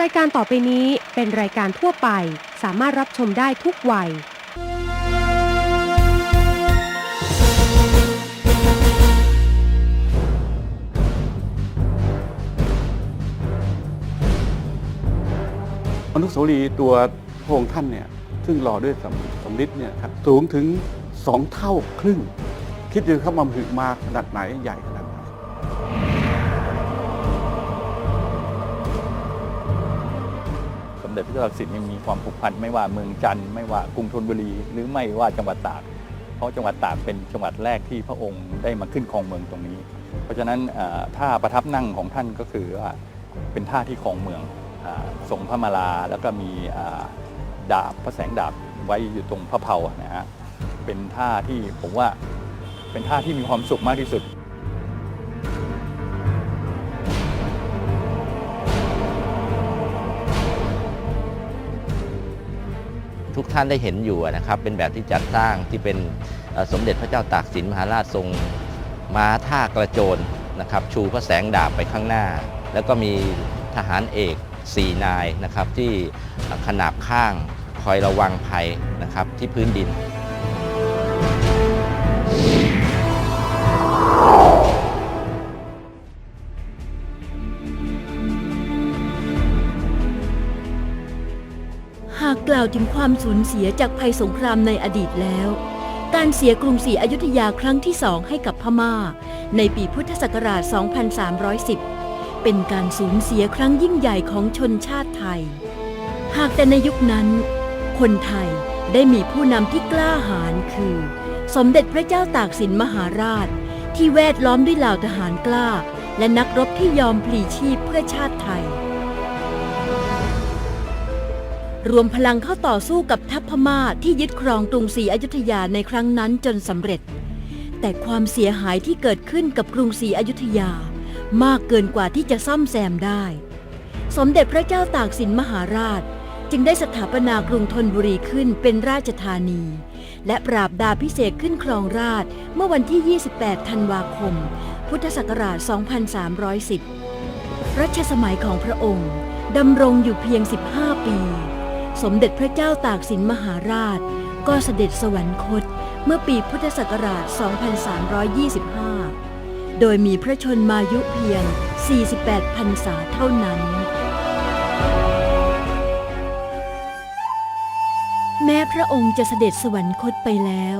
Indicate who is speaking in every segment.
Speaker 1: รายการต่อไปนี้เป็นรายการทั่วไป สามารถรับชมได้ทุกวัย
Speaker 2: อนุสาวรีย์ตัวพระองค์ท่านเนี่ยซึ่งหล่อด้วยสำสำริดเนี่ยครับสูงถึงสองเท่าครึ่ง คิดดูครับมันถึมาขนาดไหนใหญ่ขนาดไหน
Speaker 3: ด็จพระเจ้าตากสินยังมีความผูกพันไม่ว่าเมืองจันทร์ไม่ว่ากรุงธนบุรี หรือไม่ว่าจังหวัดตาก เพราะจังหวัดตากเป็นจังหวัดแรกที่พระองค์ได้มาขึ้นครองเมืองตรงนี้ เพราะฉะนั้นท่าประทับนั่งของท่านก็คือว่าเป็นท่าที่ครองเมืองอทรงพระมาลาแล้วก็มีดาบพระแสงดาบไว้อยู่ตรงพระเพานะฮะเป็นท่าที่ผมว่าเป็นท่าที่มีความสุขมากที่สุด
Speaker 4: ทุกท่านได้เห็นอยู่นะครับ เป็นแบบที่จัดสร้างที่เป็นสมเด็จพระเจ้าตากสินมหาราชทรงม้าท่ากระโจนนะครับ ชูพระแสงดาบไปข้างหน้า แล้วก็มีทหารเอกสี่นายนะครับ ที่ขนาบข้างคอยระวังภัยนะครับที่พื้นดิน
Speaker 5: ล่าวถึงความสูญเสียจากภัยสงครามในอดีตแล้ว การเสียกรุงศรีอยุธยาครั้งที่สองให้กับพม่า ในปีพุทธศักราช 2310 เป็นการสูญเสียครั้งยิ่งใหญ่ของชนชาติไทย หากแต่ในยุคนั้น คนไทยได้มีผู้นำที่กล้าหาญคือ สมเด็จพระเจ้าตากสินมหาราช ที่แวดล้อมด้วยเหล่าทหารกล้า และนักรบที่ยอมพลีชีพเพื่อชาติไทย รวมพลังเข้าต่อสู้กับทัพพม่าที่ยึดครองกรุงศรีอยุธยาในครั้งนั้นจนสำเร็จ แต่ความเสียหายที่เกิดขึ้นกับกรุงศรีอยุธยามากเกินกว่าที่จะซ่อมแซมได้ สมเด็จพระเจ้าตากสินมหาราช จึงได้สถาปนากรุงธนบุรีขึ้นเป็นราชธานี และปราบดาพิเศษขึ้นครองราชเมื่อวันที่ 28 ธันวาคม พุทธศักราช 2310 รัชสมัยของพระองค์ดำรงอยู่เพียง 15 ปี สมเด็จพระเจ้าตากสินมหาราช ก็เสด็จสวรรคตเมื่อปีพุทธศักราช 2325 โดยมีพระชนมายุเพียง 48 พรรษาเท่านั้น แม้พระองค์จะเสด็จสวรรคตไปแล้ว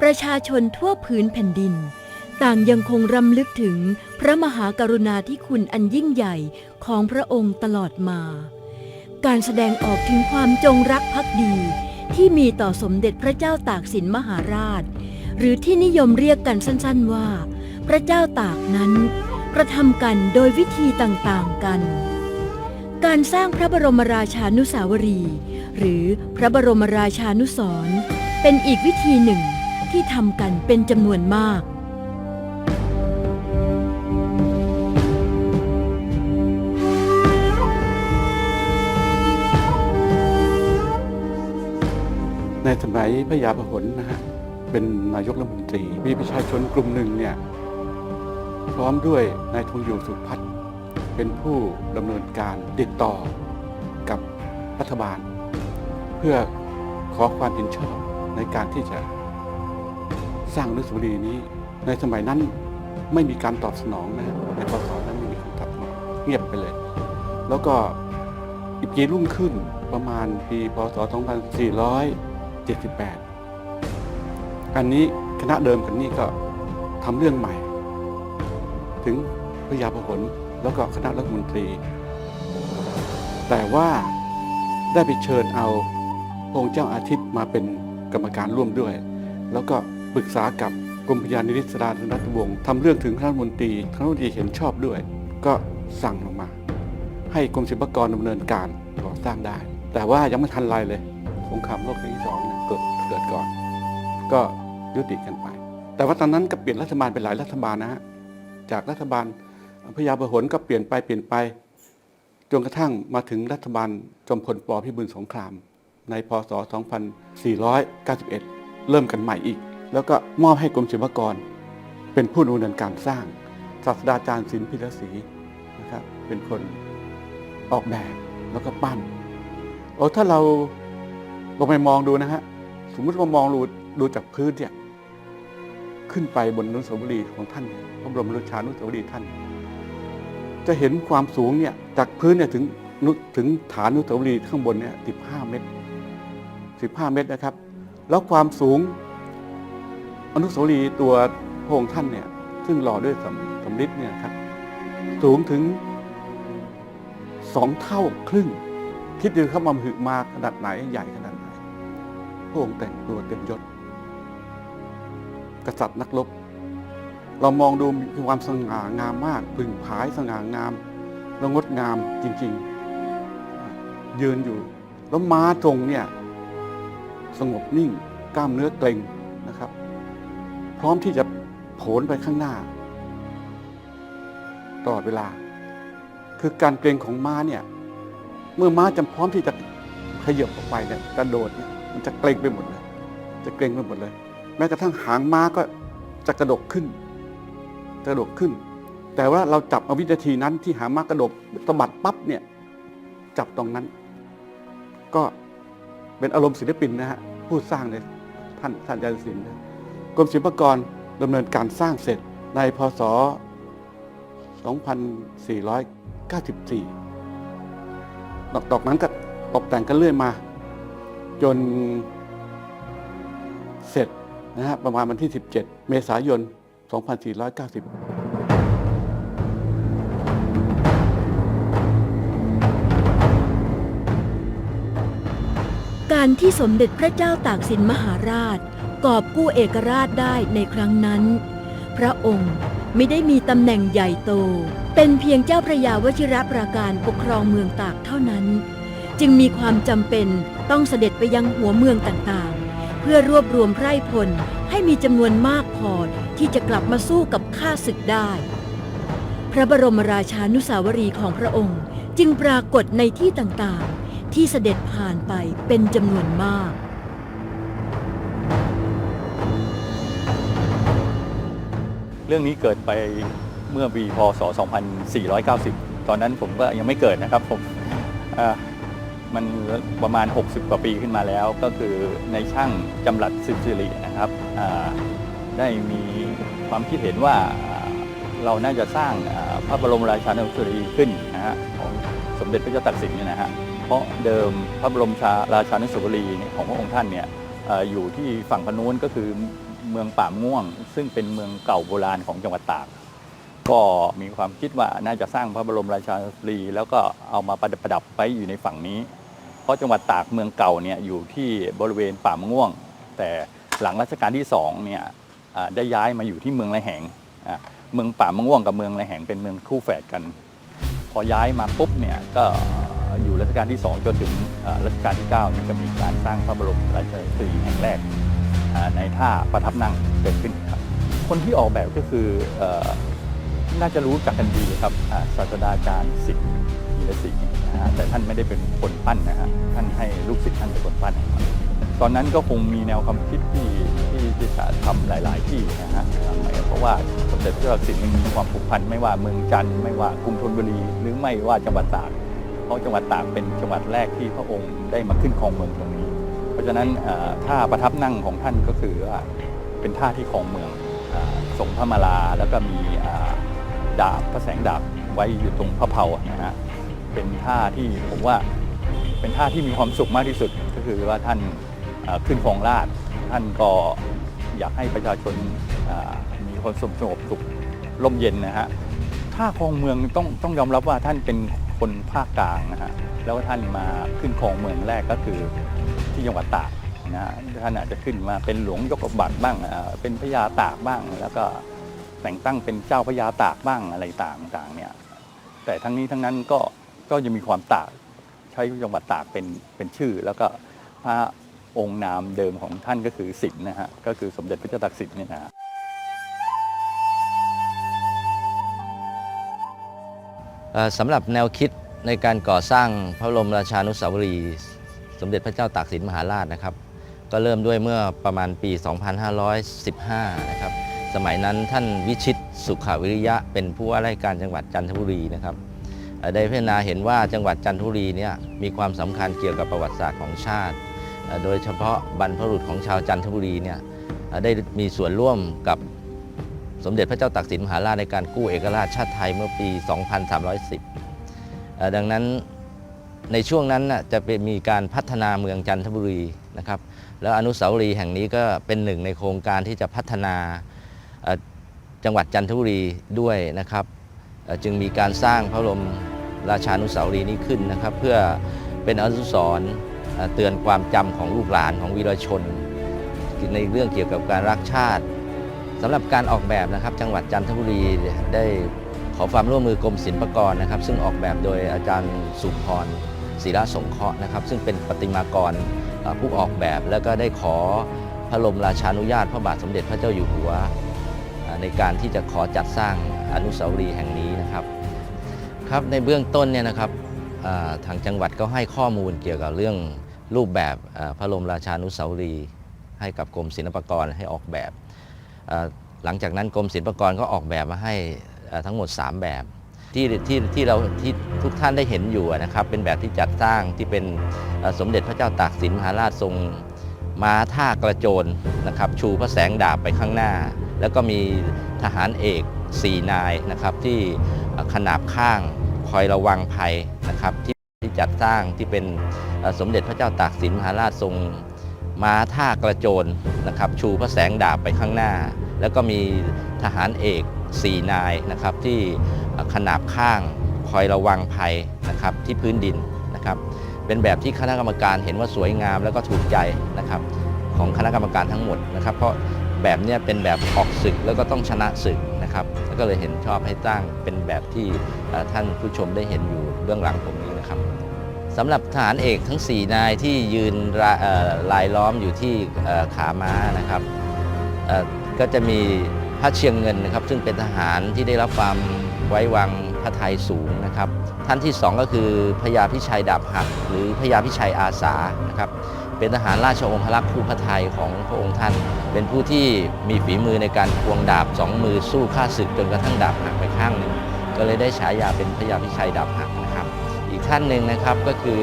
Speaker 5: ประชาชนทั่วพื้นแผ่นดิน ต่างยังคงรำลึกถึงพระมหากรุณาธิคุณอันยิ่งใหญ่ของพระองค์ตลอดมา การแสดงออกถึงความจงรักภักดี ที่มีต่อสมเด็จพระเจ้าตากสินมหาราช หรือที่นิยมเรียกกันสั้นๆว่า พระเจ้าตากนั้นกระทำกันโดยวิธีต่างๆกัน การสร้างพระบรมราชานุสาวรี หรือพระบรมราชานุสรเป็นอีกวิธีหนึ่งที่ทำกันเป็นจำนวนมาก
Speaker 2: ในสมัยพระยาพหลนะฮะเป็นนายกรัฐมนตรี มีประชาชนกลุ่มหนึ่งเนี่ยพร้อมด้วยนายทงอยู่สุพัฒน์เป็นผู้ดำเนินการติดต่อกับรัฐบาล เพื่อขอความเห็นชอบในการที่จะสร้างอนุสาวรีย์นี้ ในสมัยนั้นไม่มีการตอบสนองนะในพศนั้นไม่มีการตอบสนองเงียบไปเลย แล้วก็อีกปีรุ่งขึ้นประมาณปีพศ 2400 78 อันนี้คณะเดิมกันนี้ก็ทำเรื่องใหม่ ถึงพระยาพหลแล้วก็คณะรัฐมนตรี แต่ว่าได้ไปเชิญเอาพระองค์เจ้าอาทิตย์มาเป็นกรรมการร่วมด้วย แล้วก็ปรึกษากับกรมพยานิริศราธนรัฐวงศ์ทำเรื่องถึงคณะรัฐมนตรีคณะรัฐมนตรีเห็นชอบด้วย ก็สั่งลงมา ให้กรมศิลปากรดำเนินการก่อสร้างได้ แต่ว่ายังไม่ทันไรเลยสงครามโลกครั้งที่สอง เกิดเกิดก่อน ก็ยุติกันไป แต่ว่าตอนนั้นก็เปลี่ยนรัฐบาลไปหลายรัฐบาลนะฮะจากรัฐบาลพญาประหลก็เปลี่ยนไปเปลี่ยนไปจนกระทั่งมาถึงรัฐบาลจอมพลปพิบูลสงคราม ในพศ 2491 เริ่มกันใหม่อีก แล้วก็มอบให้กรมศิลปากร เป็นผู้ดำเนินการสร้างศาสตราจารย์ศิลป์พิรศรีนะครับเป็นคนออกแบบแล้วก็ปั้นโอ้ถ้าเราลงไปมองดูนะฮะ สมมติว่ามองดูดูจากพื้นเนี่ยขึ้นไปบนอนุสาวรีย์ของท่านพระบรมราชานุสาวรีย์ท่าน จะเห็นความสูงเนี่ยจากพื้นเนี่ยถึงนุถึงฐานอนุสาวรีย์ข้างบนเนี่ย15เมตร15เมตรนะครับ แล้วความสูงอนุสาวรีย์ตัวพระองค์ท่านเนี่ยซึ่งหล่อด้วยสำสำริดเนี่ยครับสูงถึงสองเท่าครึ่ง คิดดูครับมันหึมาขนาดไหนใหญ่ขนาด ระองค์แต่งตัวเต็มยศ กษัตริย์นักรบเรามองดูมีความสง่างามมากพึงผายสง่างามแล้วงดงามจริง ๆ ยืนอยู่ แล้วม้าทรงเนี่ย สงบนิ่งกล้ามเนื้อเกร็งนะครับ พร้อมที่จะโผนไปข้างหน้าตลอดเวลา คือการเกรงของม้าเนี่ย เมื่อม้าจำพร้อมที่จะขยับออกไปเนี่ยกระโดดเนี่ย มันจะเกรงไปหมดเลย จะเกรงไปหมดเลย แม้กระทั่งหางม้าก็จะกระดกขึ้นกระดกขึ้น แต่ว่าเราจับเอาวินาทีนั้นที่หางม้ากระดกสะบัดปั๊บเนี่ย จับตรงนั้น ก็เป็นอารมณ์ศิลปินนะฮะผู้สร้างเลยท่านท่านอาจารย์ศิลป์นะกรมศิลปากรดำเนินการสร้างเสร็จในพศ 2494 ดอกดอกนั้นก็ตกแต่งกันเรื่อยมา จนเสร็จนะฮะประมาณวันที่ 17 เมษายน 2490
Speaker 5: การที่สมเด็จพระเจ้าตากสินมหาราช กอบกู้เอกราชได้ในครั้งนั้น พระองค์ไม่ได้มีตำแหน่งใหญ่โต เป็นเพียงเจ้าพระยาวชิรปราการปกครองเมืองตากเท่านั้น จึงมีความจำเป็นต้องเสด็จไปยังหัวเมืองต่างๆ เพื่อรวบรวมไพร่พลให้มีจำนวนมากพอที่จะกลับมาสู้กับข้าศึกได้ พระบรมราชานุสาวรีของพระองค์จึงปรากฏในที่ต่างๆ ที่เสด็จผ่านไปเป็นจำนวนมาก
Speaker 3: เรื่องนี้เกิดไปเมื่อปีพศ 2490 ตอนนั้นผมก็ยังไม่เกิดนะครับผมอ่า มันประมาณ 60 กว่าปีขึ้นมาแล้ว ก็คือในช่างจำหลัดสิบสิรินะครับได้มีความคิดเห็นว่าเราน่าจะสร้างพระบรมราชานุสวรีขึ้นนะฮะของสมเด็จพระเจ้าตากสินเนี่ยนะฮะเพราะเดิมพระบรมชาราชานุสวรีของพระองค์ท่านเนี่ยอยู่ที่ฝั่งพนูนก็คือเมืองป่าม่วง ซึ่งเป็นเมืองเก่าโบราณของจังหวัดตากก็มีความคิดว่าน่าจะสร้างพระบรมราชานุสวรีแล้วก็เอามาประดับประดับไว้อยู่ในฝั่งนี้ เพราะจังหวัดตากเมืองเก่าเนี่ยอยู่ที่บริเวณป่ามะม่วง แต่หลังรัชกาลที่สองเนี่ยได้ย้ายมาอยู่ที่เมืองไรแหงเมืองป่ามะม่วงกับเมืองไรแหงเป็นเมืองคู่แฝดกัน พอย้ายมาปุ๊บเนี่ยก็อยู่รัชกาลที่สองจนถึงรัชกาลที่เก้านี่ก็มีการสร้างพระบรมราชานุสาวรีย์แห่งแรกในท่าประทับนั่งเกิดขึ้นครับ คนที่ออกแบบก็คืออน่าจะรู้จักกันดีครับศาสตราจารย์สิทธิ์ยีรศรี นะฮะแต่ท่านไม่ได้เป็นคนปั้นนะฮะท่านให้ลูกศิษย์ท่านเป็นคนปั้น ตอนนั้นก็คงมีแนวความคิดที่ที่ที่จะทำหลาย ๆ ที่นะฮะเพราะว่าสมเด็จพระเจ้าตากสินยังมีความผูกพันไม่ว่าเมืองจันทร์ไม่ว่ากรุงธนบุรี หรือไม่ว่าจังหวัดตากเพราะจังหวัดตากเป็นจังหวัดแรกที่พระองค์ได้มาขึ้นครองเมืองตรงนี้ เพราะฉะนั้นท่าประทับนั่งของท่านก็คือว่าเป็นท่าที่ครองเมืองอ่งพระมาลาแล้วก็มีดาบพระแสงดาบไว้อยู่ตรงพระเพานะฮะ เป็นท่าที่ผมว่าเป็นท่าที่มีความสุขมากที่สุด ก็คือว่าท่านขึ้นครองราชท่านก็อยากให้ประชาชนมีความสงบสุขร่มเย็นนะฮะท่าครองเมืองต้องต้องยอมรับว่าท่านเป็นคนภาคกลางนะฮะแล้วท่านมาขึ้นครองเมืองแรกก็คือที่จังหวัดตากนะฮะท่านอาจจะขึ้นมาเป็นหลวงยกบัตรบ้างเป็นพญาตากบ้าง แล้วก็แต่งตั้งเป็นเจ้าพญาตากบ้างอะไรต่างๆเนี่ยแต่ทั้งนี้ทั้งนั้นก็ ก็ยังมีความตากใช้จังหวัดตากเป็นเป็นชื่อ แล้วก็พระองค์นามเดิมของท่านก็คือสินนะฮะก็คือสมเด็จพระเจ้าตากสินเนี่ยนะ
Speaker 4: สำหรับแนวคิดในการก่อสร้างพระบรมราชานุสาวรีย์สมเด็จพระเจ้าตากสินมหาราชนะครับ ก็เริ่มด้วยเมื่อประมาณปี 2515 นะครับ สมัยนั้นท่านวิชิตสุขาวิริยะเป็นผู้ว่าราชการจังหวัดจันทบุรีนะครับ ได้พิจารณาเห็นว่าจังหวัดจันทบุรีเนี่ยมีความสำคัญเกี่ยวกับประวัติศาสตร์ของชาติ โดยเฉพาะบรรพบุรุษของชาวจันทบุรีเนี่ยได้มีส่วนร่วมกับสมเด็จพระเจ้าตากสินมหาราชในการกู้เอกราชชาติไทยเมื่อปี 2310 ดังนั้นในช่วงนั้นจะเป็นมีการพัฒนาเมืองจันทบุรีนะครับ แล้วอนุสาวรีย์แห่งนี้ก็เป็นหนึ่งในโครงการที่จะพัฒนาจังหวัดจันทบุรีด้วยนะครับ จึงมีการสร้างพระบรม ราชานุสาวรีย์นี้ขึ้นนะครับ เพื่อเป็นอนุสรณ์เตือนความจำของลูกหลานของวีรชน ในเรื่องเกี่ยวกับการรักชาติสำหรับการออกแบบนะครับจังหวัดจันทบุรีได้ขอความร่วมมือกรมศิลปากรนะครับ ซึ่งออกแบบโดยอาจารย์สุพรศิระสงเคราะห์นะครับ ซึ่งเป็นประติมากรผู้ออกแบบแล้วก็ได้ขอพระบรมราชานุญาตพระบาทสมเด็จพระเจ้าอยู่หัว ในการที่จะขอจัดสร้างอนุสาวรีย์แห่งนี้นะครับ ครับในเบื้องต้นเนี่ยนะครับทางจังหวัดก็ให้ข้อมูลเกี่ยวกับเรื่องรูปแบบพระบรมราชานุสาวรีย์ให้กับกรมศิลปากรให้ออกแบบ หลังจากนั้นกรมศิลปากรก็ออกแบบมาให้ทั้งหมด 3 แบบที่ที่ที่เราที่ทุกท่านได้เห็นอยู่นะครับเป็นแบบที่จัดสร้างที่เป็นสมเด็จพระเจ้าตากสินมหาราชทรงม้าท่ากระโจนนะครับชูพระแสงดาบไปข้างหน้า แล้วก็มีทหารเอกสี่นายนะครับที่ ขนาบข้างคอยระวังภัยนะครับ ที่ที่จัดสร้างที่เป็นสมเด็จพระเจ้าตากสินมหาราชทรงม้าท่ากระโจนนะครับ ชูพระแสงดาบไปข้างหน้า แล้วก็มีทหารเอกสี่นายนะครับที่ขนาบข้างคอยระวังภัยนะครับที่พื้นดินนะครับ เป็นแบบที่คณะกรรมการเห็นว่าสวยงามแล้วก็ถูกใจนะครับของคณะกรรมการทั้งหมดนะครับ เพราะแบบนี้เป็นแบบออกศึกแล้วก็ต้องชนะศึก นะครับก็เลยเห็นชอบให้ตั้งเป็นแบบที่ท่านผู้ชมได้เห็นอยู่เบื้องหลังผมนี้นะครับสำหรับทหารเอกทั้ง 4 นายที่ยืนราเอ่อลายล้อมอยู่ที่ขาม้านะครับก็จะมีพระเชียงเงินนะครับ ซึ่งเป็นทหารที่ได้รับความไว้วางพระทัยสูงนะครับ ท่านที่สองก็คือพญาพิชัยดาบหัก หรือพญาพิชัยอาสานะครับ เป็นทหารราชองครักษ์คู่พระไทยของพระองค์ท่าน เป็นผู้ที่มีฝีมือในการควงดาบสองมือสู้ข้าศึกจนกระทั่งดาบหักไปข้างหนึ่ง ก็เลยได้ฉายาเป็นพญาพิชัยดาบหักนะครับ อีกท่านหนึ่งนะครับก็คือ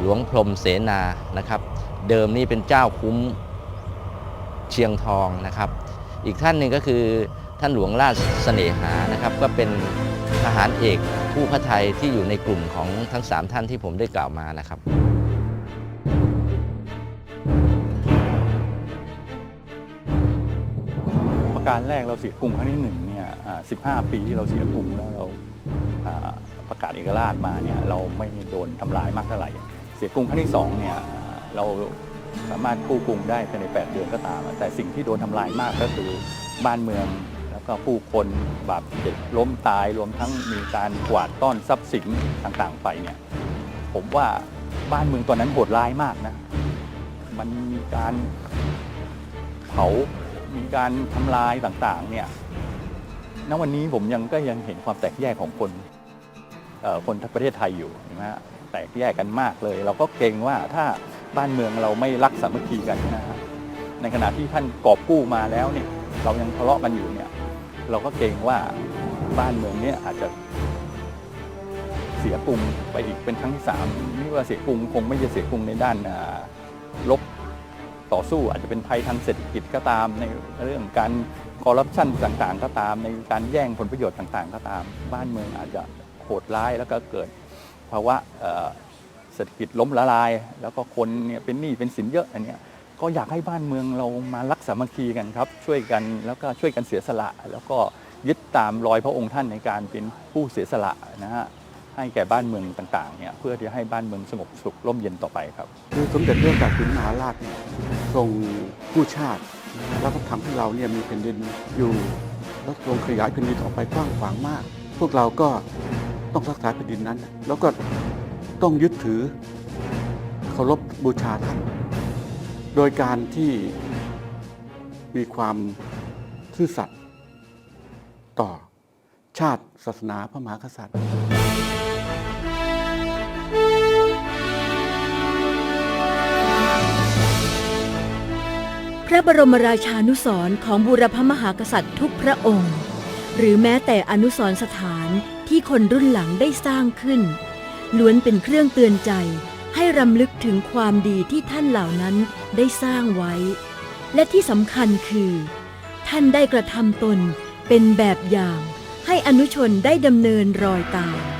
Speaker 4: หลวงพรมเสนานะครับ เดิมนี่เป็นเจ้าคุ้มเชียงทองนะครับ อีกท่านหนึ่งก็คือท่านหลวงราชเสน่หานะครับ ก็เป็นทหารเอกผู้พระไทยที่อยู่ในกลุ่มของทั้งสามท่านที่ผมได้กล่าวมานะครับ
Speaker 3: การแรกเราเสียกรุงครั้งที่หนึ่งเนี่ย15ปีที่เราเสียกรุงแล้วเราประกาศเอกราชมาเนี่ยเราไม่โดนทำลายมากเท่าไหร่ เสียกรุงครั้งที่สองเนี่ยเราสามารถกู้กรุงได้ภายใน 8 เดือนก็ตาม แต่สิ่งที่โดนทำลายมากก็คือบ้านเมือง แล้วก็ผู้คนบาดเจ็บล้มตายรวมทั้งมีการกวาดต้อนทรัพย์สินต่างๆ ไปเนี่ยผมว่าบ้านเมืองตอนนั้นโหดร้ายมากนะ มันมีการเผา มีการทำลายต่างๆเนี่ยณวันนี้ผมยังก็ยังเห็นความแตกแยกของคนเอ่อคนประเทศไทยอยู่นะฮะแตกแยกกันมากเลย เราก็เกรงว่าถ้าบ้านเมืองเราไม่รักสามัคคีกันนะฮะในขณะที่ท่านกอบกู้มาแล้วเนี่ยเรายังทะเลาะกันอยู่เนี่ย เราก็เกรงว่าบ้านเมืองเนี้อาจจะเสียกรุงไปอีกเป็นครั้งที่สามนี่ว่าเสียกรุงคงไม่จะเสียกรุงในด้านลบ ต่อสู้อาจจะเป็นภัยทางเศรษฐกิจก็ตาม ในเรื่องการคอร์รัปชันต่างๆ ก็ตาม ในการแย่งผลประโยชน์ต่างๆ ก็ตาม บ้านเมืองอาจจะโหดร้ายแล้วก็เกิดภาวะเศรษฐกิจล้มละลาย แล้วก็คนเนี่ยเป็นหนี้เป็นสินเยอะอันเนี้ยก็อยากให้บ้านเมืองเรามารักสามัคคีกันครับช่วยกันแล้วก็ช่วยกันเสียสละ แล้วก็ยึดตามรอยพระองค์ท่านในการเป็นผู้เสียสละนะฮะ ให้แก่บ้านเมืองต่างๆเนี่ยเพื่อที่จะให้บ้านเมืองสงบสุขร่มเย็นต่อไปครับ
Speaker 2: คือสมเด็จพระเจ้าตากสินมหาราชเนี่ยทรงผู้ชาติ แล้วก็ทำให้เราเนี่ยมีแผ่นดินอยู่แล้วทรงขยายแผ่นดินออกไปกว้างขวางมาก พวกเราก็ต้องรักษาแผ่นดินนั้น แล้วก็ต้องยึดถือเคารพบูชาท่าน โดยการที่มีความซื่อสัตย์ต่อชาติศาสนาพระมหากษัตริย์
Speaker 5: พระบรมราชานุสรณ์ของบูรพมหากษัตริย์ทุกพระองค์ หรือแม้แต่อนุสรณ์สถานที่คนรุ่นหลังได้สร้างขึ้น ล้วนเป็นเครื่องเตือนใจ ให้รำลึกถึงความดีที่ท่านเหล่านั้นได้สร้างไว้ และที่สำคัญคือ ท่านได้กระทำตนเป็นแบบอย่าง ให้อนุชนได้ดำเนินรอยตาม